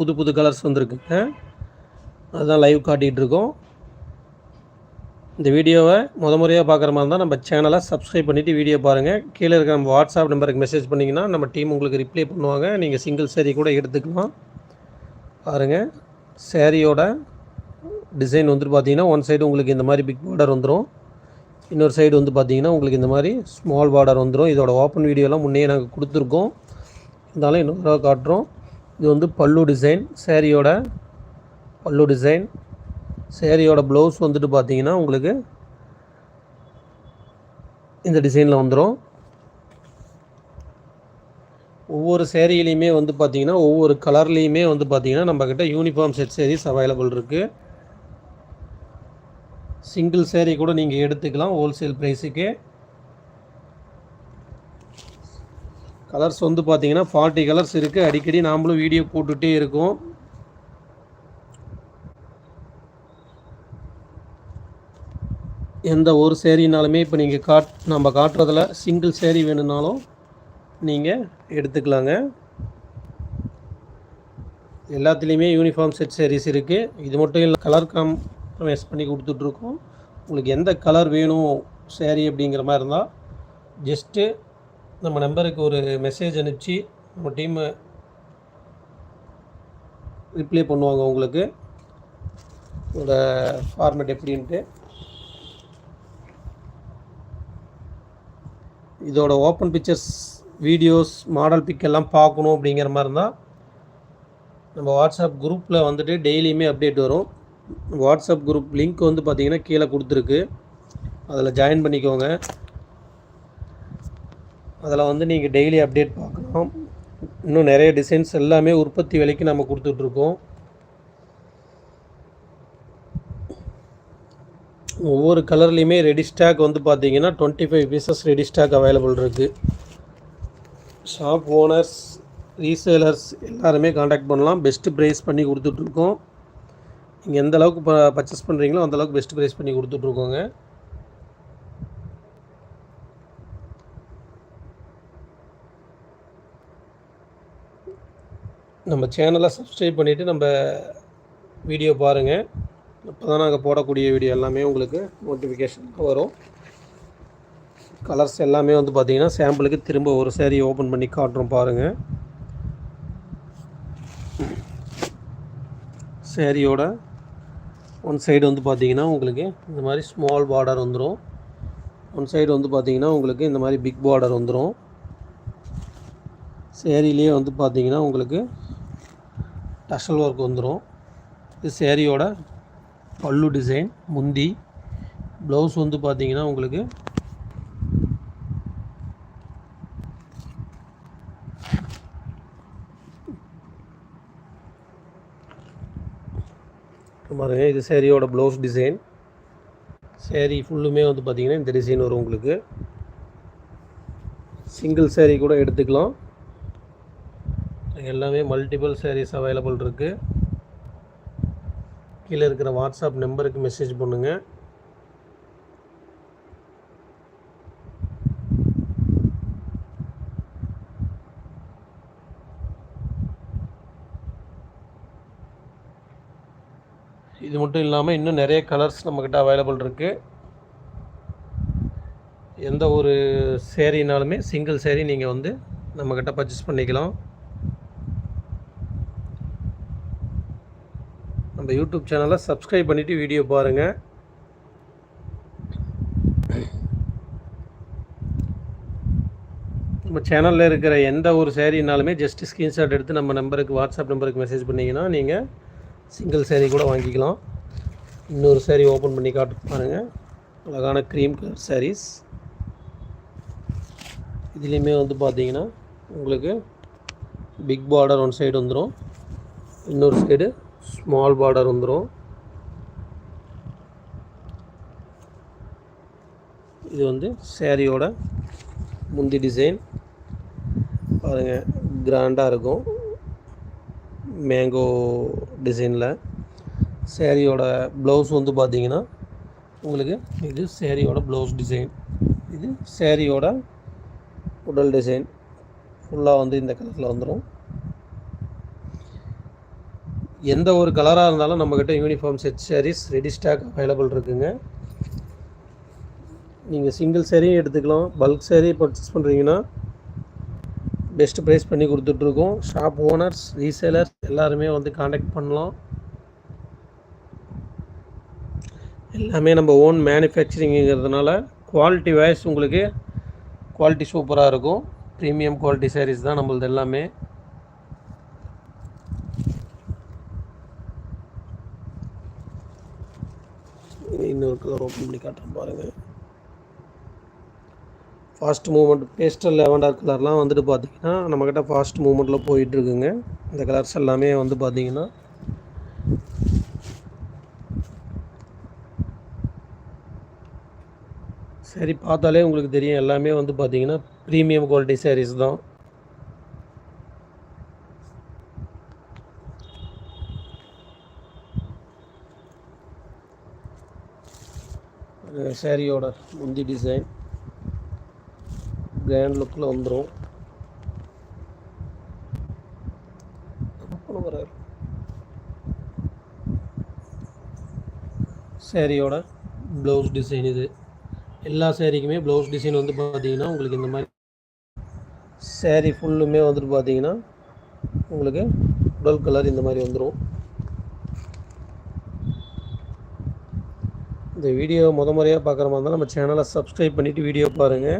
புது புது கலர்ஸ் வந்திருக்குங்க அதுதான் லைவ் காட்டிகிட்டு இருக்கோம். இந்த வீடியோவை முத முறையாக பார்க்குற மாதிரி இருந்தால் நம்ம சேனலை சப்ஸ்கிரைப் பண்ணிவிட்டு வீடியோ பாருங்கள் கீழே இருக்க நம்ம வாட்ஸ்அப் நம்பருக்கு மெசேஜ் பண்ணிங்கன்னா நம்ம டீம் உங்களுக்கு ரிப்ளை பண்ணுவாங்க. நீங்கள் சிங்கிள் சேரீ கூட எடுத்துக்கலாம். பாருங்கள் சேரீயோட டிசைன் வந்துட்டு பார்த்தீங்கன்னா ஒன் சைடு உங்களுக்கு இந்த மாதிரி பிக் பார்டர் வந்துடும் இன்னொரு சைடு வந்து பார்த்திங்கன்னா உங்களுக்கு இந்த மாதிரி ஸ்மால் பார்டர் வந்துடும் இதோட ஓப்பன் வீடியோலாம் முன்னே நாங்கள் கொடுத்துருக்கோம். இருந்தாலும் இன்னொரு காட்டுறோம். இது வந்து பல்லு டிசைன் சேரீயோட பல்லு டிசைன். சேரீயோட ப்ளவுஸ் வந்துட்டு பார்த்தீங்கன்னா உங்களுக்கு இந்த டிசைனில் வந்துடும் ஒவ்வொரு சேரீலையுமே வந்து பார்த்தீங்கன்னா ஒவ்வொரு கலர்லேயுமே வந்து பார்த்தீங்கன்னா நம்மக்கிட்ட யூனிஃபார்ம் செட் சேரீஸ் அவைலபிள் இருக்குது சிங்கிள் சேரீ கூட நீங்கள் எடுத்துக்கலாம் ஹோல்சேல் ப்ரைஸுக்கு கலர்ஸ் வந்து பார்த்தீங்கன்னா ஃபார்ட்டி கலர்ஸ் இருக்குது அடிக்கடி நாமளும் வீடியோ போட்டுகிட்டே இருக்கோம். எந்த ஒரு சேரீனாலுமே இப்போ நீங்கள் காட் நம்ம காட்டுறதில் சிங்கிள் சேரீ வேணும்னாலும் நீங்கள் எடுத்துக்கலாங்க. எல்லாத்துலேயுமே யூனிஃபார்ம் செட் சேரீஸ் இருக்குது இது மட்டும் இல்லை கலர் காம்ப்ரமைஸ் பண்ணி கொடுத்துட்ருக்கோம் உங்களுக்கு எந்த கலர் வேணும் சேரீ அப்படிங்கிற மாதிரி இருந்தால் ஜஸ்ட்டு நம்ம நம்பருக்கு ஒரு மெசேஜ் அனுப்பிச்சி நம்ம டீமு ரிப்ளை பண்ணுவாங்க உங்களுக்கு. உங்களோட ஃபார்மேட் எப்படின்ட்டு. இதோட open pictures videos model pic எல்லாம் பார்க்கணும் அப்படிங்கிற மாதிரி இருந்தால் நம்ம வாட்ஸ்அப் குரூப்பில் வந்துட்டு டெய்லியுமே அப்டேட் வரும். வாட்ஸ்அப் குரூப் லிங்க் வந்து பார்த்திங்கன்னா கீழே கொடுத்துருக்கு. அதில் ஜாயின் பண்ணிக்கோங்க. அதில் வந்து நீங்கள் டெய்லி அப்டேட் பார்க்கலாம். இன்னும் நிறைய டிசைன்ஸ் எல்லாமே உற்பத்தி விலைக்கு நம்ம கொடுத்துட்ருக்கோம். ஒவ்வொரு கலர்லேயுமே ரெடி ஸ்டாக் வந்து பார்த்தீங்கன்னா twenty five pieces ready stock available இருக்குது ஷாப் ஓனர்ஸ் ரீசேலர்ஸ் எல்லாருமே காண்டாக்ட் பண்ணலாம். பெஸ்ட்டு ப்ரைஸ் பண்ணி கொடுத்துட்ருக்கோம். நீங்கள் எந்த அளவுக்கு ப பர்ச்சேஸ் பண்ணுறீங்களோ அந்தளவுக்கு பெஸ்ட் ப்ரைஸ் பண்ணி கொடுத்துட்ருக்கோங்க. நம்ம சேனலை சப்ஸ்கிரைப் பண்ணிவிட்டு நம்ம வீடியோ பாருங்கள் அப்போ தான் நாங்கள் போடக்கூடிய வீடியோ எல்லாமே உங்களுக்கு நோட்டிஃபிகேஷன் வரும். கலர்ஸ் எல்லாமே வந்து பார்த்திங்கன்னா சாம்பிளுக்கு திரும்ப ஒரு சேரீ ஓப்பன் பண்ணி காட்டுறோம் பாருங்கள் சேரீயோட ஒன் சைடு வந்து பார்த்திங்கன்னா உங்களுக்கு இந்த மாதிரி ஸ்மால் பார்டர் வந்துடும் ஒன் சைடு வந்து பார்த்திங்கன்னா உங்களுக்கு இந்த மாதிரி பிக் பார்டர் வந்துடும் சேரீலேயே வந்து பார்த்தீங்கன்னா உங்களுக்கு டசல் ஒர்க் வந்துடும் இது சேரீயோட பல்லு டிசைன் முந்தி. ப்ளவுஸ் வந்து பார்த்தீங்கன்னா உங்களுக்கு பாருங்க இது சேரீயோட ப்ளவுஸ் டிசைன் சேரீ ஃபுல்லுமே வந்து பார்த்தீங்கன்னா இந்த டிசைன் வரும் உங்களுக்கு. சிங்கிள் சேரீ கூட எடுத்துக்கலாம். எல்லாமே மல்டிபிள் சேரீஸ் அவைலபிள் இருக்குது கீழே இருக்கிற வாட்ஸ்அப் நம்பருக்கு மெசேஜ் பண்ணுங்கள் இது மட்டும் இல்லாமல் இன்னும் நிறைய கலர்ஸ் நம்மக்கிட்ட அவைலபிள் இருக்குது எந்த ஒரு சேரீனாலுமே சிங்கிள் சேரீ நீங்கள் வந்து நம்மக்கிட்ட பர்ச்சேஸ் பண்ணிக்கலாம். இந்த யூடியூப் சேனலை சப்ஸ்கிரைப் பண்ணிவிட்டு வீடியோ பாருங்கள் நம்ம சேனலில் இருக்கிற எந்த ஒரு சேரீனாலுமே ஜஸ்ட் ஸ்க்ரீன்ஷாட் எடுத்து நம்ம நம்பருக்கு வாட்ஸ்அப் நம்பருக்கு மெசேஜ் பண்ணிங்கன்னா நீங்கள் சிங்கிள் சேரீ கூட வாங்கிக்கலாம். இன்னொரு சேரீ ஓப்பன் பண்ணி காட்டு பாருங்கள் அழகான க்ரீம் கலர் சாரீஸ் இதுலேயுமே வந்து பார்த்தீங்கன்னா உங்களுக்கு பிக் பார்டர் ஒன் சைடு வந்துடும் இன்னொரு சைடு ஸ்மால் பார்டர் வந்துடும் இது வந்து சேரீயோட முந்தி டிசைன் பாருங்கள் கிராண்டாக இருக்கும். மேங்கோ டிசைனில் சேரீயோட ப்ளவுஸ் வந்து பார்த்தீங்கன்னா உங்களுக்கு இது சேரீயோட ப்ளவுஸ் டிசைன் இது சேரீயோட உடல் டிசைன் ஃபுல்லாக வந்து இந்த கலரில் வந்துடும் எந்த ஒரு கலராக இருந்தாலும் நம்மக்கிட்ட uniform set saris ready stock available இருக்குங்க. நீங்கள் சிங்கிள் சேரீயும் எடுத்துக்கலாம். பல்க் சேரீ பர்ச்சேஸ் பண்ணுறீங்கன்னா பெஸ்ட் ப்ரைஸ் பண்ணி கொடுத்துட்ருக்கோம். ஷாப் ஓனர்ஸ் ரீசேலர்ஸ் எல்லாருமே வந்து காண்டாக்ட் பண்ணலாம். எல்லாமே நம்ம ஓன் மேனுஃபேக்சரிங்கிறதுனால குவாலிட்டி வைஸ் உங்களுக்கு குவாலிட்டி சூப்பராக இருக்கும். ப்ரீமியம் குவாலிட்டி சாரீஸ் தான் நம்மளது எல்லாமே. இன்னொரு கலர் ஓப்பன் பண்ணி காட்டுறேன் பாருங்கள் ஃபாஸ்ட் மூமெண்ட் பேஸ்டல் லெவண்டர் கலர்லாம் வந்துட்டு பார்த்தீங்கன்னா நம்மக்கிட்ட ஃபாஸ்ட் மூமெண்ட்டில் போயிட்டுருக்குங்க இந்த கலர்ஸ் எல்லாமே வந்து பார்த்தீங்கன்னா சரி பார்த்தாலே உங்களுக்கு தெரியும். எல்லாமே வந்து பார்த்தீங்கன்னா ப்ரீமியம் குவாலிட்டி சாரீஸ் தான். சேரீயோட முந்தி டிசைன் கிராண்ட் லுக்கில் வந்துடும் சேரீயோட ப்ளவுஸ் டிசைன் இது. எல்லா சேரீக்குமே ப்ளவுஸ் டிசைன் வந்து பார்த்தீங்கன்னா உங்களுக்கு இந்த மாதிரி சேரீ ஃபுல்லுமே வந்துட்டு பார்த்தீங்கன்னா உங்களுக்கு உடல் கலர் இந்த மாதிரி வந்துடும் இந்த வீடியோ முத முறையாக பார்க்குற மாதிரி இருந்தால் நம்ம சேனலை சப்ஸ்கிரைப் பண்ணிவிட்டு வீடியோ பாருங்கள்